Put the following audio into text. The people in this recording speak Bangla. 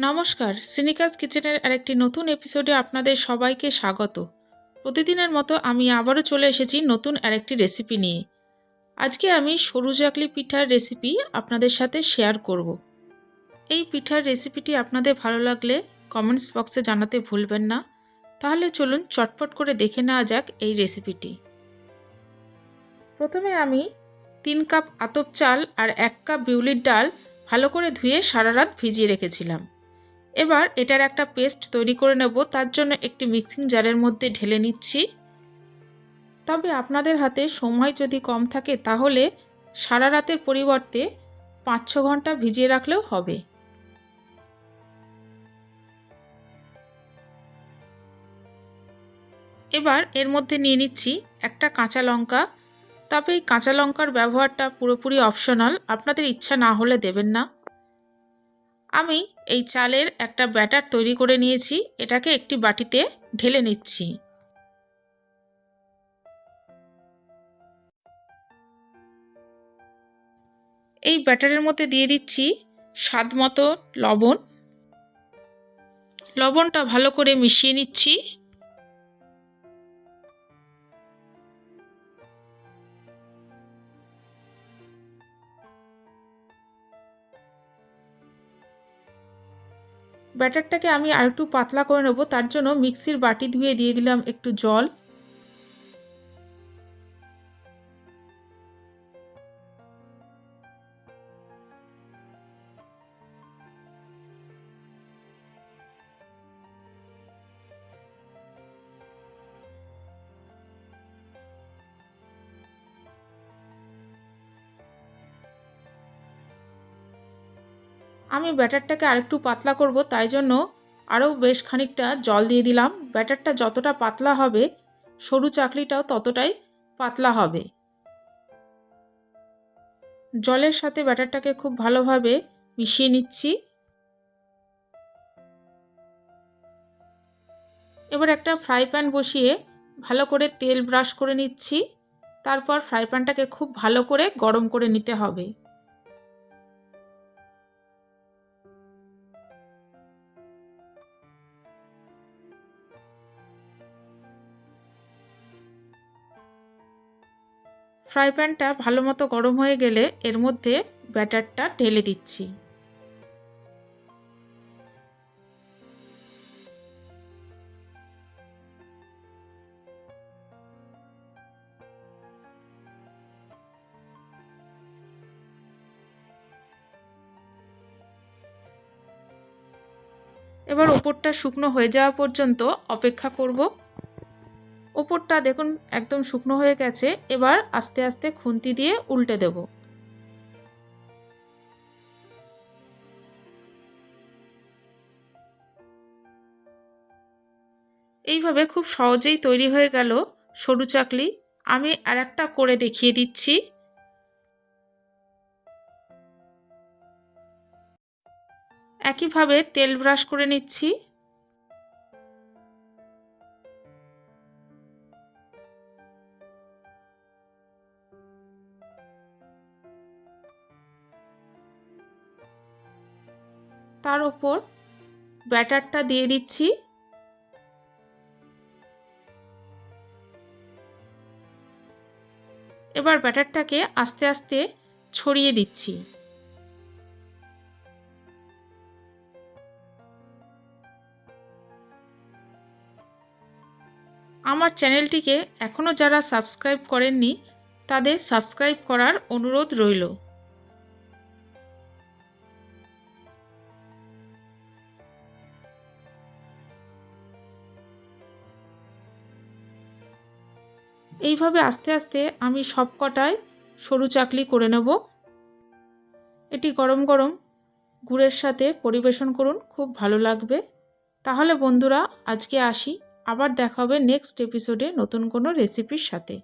নমস্কার, সিনিকাস কিচেনের আরেকটি নতুন এপিসোডে আপনাদের সবাইকে স্বাগত। প্রতিদিনের মতো আমি আবারও চলে এসেছি নতুন আরেকটি রেসিপি নিয়ে। আজকে আমি সরু জাকলি পিঠার রেসিপি আপনাদের সাথে শেয়ার করব। এই পিঠার রেসিপিটি আপনাদের ভালো লাগলে কমেন্টস বক্সে জানাতে ভুলবেন না। তাহলে চলুন চটপট করে দেখে নেওয়া যাক এই রেসিপিটি। প্রথমে আমি তিন কাপ আতপ চাল আর এক কাপ বিউলির ডাল ভালো করে ধুয়ে সারা রাত ভিজিয়ে রেখেছিলাম। এবার এটার একটা পেস্ট তৈরি করে নেব, তার জন্য একটি মিক্সিং জারের মধ্যে ঢেলে নিচ্ছি। তবে আপনাদের হাতে সময় যদি কম থাকে, তাহলে সারা রাতের পরিবর্তে পাঁচ ছ ঘণ্টা ভিজিয়ে রাখলেও হবে। এবার এর মধ্যে নিয়ে নিচ্ছি একটা কাঁচা লঙ্কা। তবে এই কাঁচা লঙ্কার ব্যবহারটা পুরোপুরি অপশনাল, আপনাদের ইচ্ছা না হলে দেবেন না। আমি এই চালের একটা ব্যাটার তৈরি করে নিয়েছি, এটাকে একটি বাটিতে ঢেলে নিচ্ছি। এই ব্যাটারের মধ্যে দিয়ে দিচ্ছি স্বাদ মতো লবণ। লবণটা ভালো করে মিশিয়ে নিচ্ছি। ব্যাটারটাকে আমি আরেকটু পাতলা করে নেব, তার জন্য মিক্সির বাটি ধুয়ে দিয়ে দিলাম একটু জল। আমি ব্যাটারটাকে আরেকটু পাতলা করব, তাই জন্য আরও বেশ খানিকটা জল দিয়ে দিলাম। ব্যাটারটা যতটা পাতলা হবে, সরু চাকলিটাও ততটাই পাতলা হবে। জলের সাথে ব্যাটারটাকে খুব ভালোভাবে মিশিয়ে নিচ্ছি। এবার একটা ফ্রাই প্যান বসিয়ে ভালো করে তেল ব্রাশ করে নিচ্ছি। তারপর ফ্রাই প্যানটাকে খুব ভালো করে গরম করে নিতে হবে। ফ্রাই প্যানটা ভালো মতো গরম হয়ে গেলে এর মধ্যে ব্যাটারটা ঢেলে দিচ্ছি। এবার ওপরটা শুকনো হয়ে যাওয়া পর্যন্ত অপেক্ষা করব। ওপরটা দেখুন একদম শুকনো হয়ে গেছে, এবার আস্তে আস্তে খুন্তি দিয়ে উল্টে দেব। এইভাবে খুব সহজেই তৈরি হয়ে গেল সরু চাকলি। আমি আর একটা করে দেখিয়ে দিচ্ছি। একইভাবে তেল ব্রাশ করে নিচ্ছি। তার ওপর ব্যাটারটা দিয়ে দিচ্ছি। এবার ব্যাটারটাকে আস্তে আস্তে ছড়িয়ে দিচ্ছি। আমার চ্যানেলটিকে এখনও যারা সাবস্ক্রাইব করেননি, তাদের সাবস্ক্রাইব করার অনুরোধ রইল। এইভাবে আস্তে আস্তে আমি সব কটায় সরু চাকলি করে নেব। এটি গরম গরম গুড়ের সাথে পরিবেশন করুন, খুব ভালো লাগবে। তাহলে বন্ধুরা, আজকে আসি। আবার দেখা হবে নেক্সট এপিসোডে নতুন কোনো রেসিপির সাথে।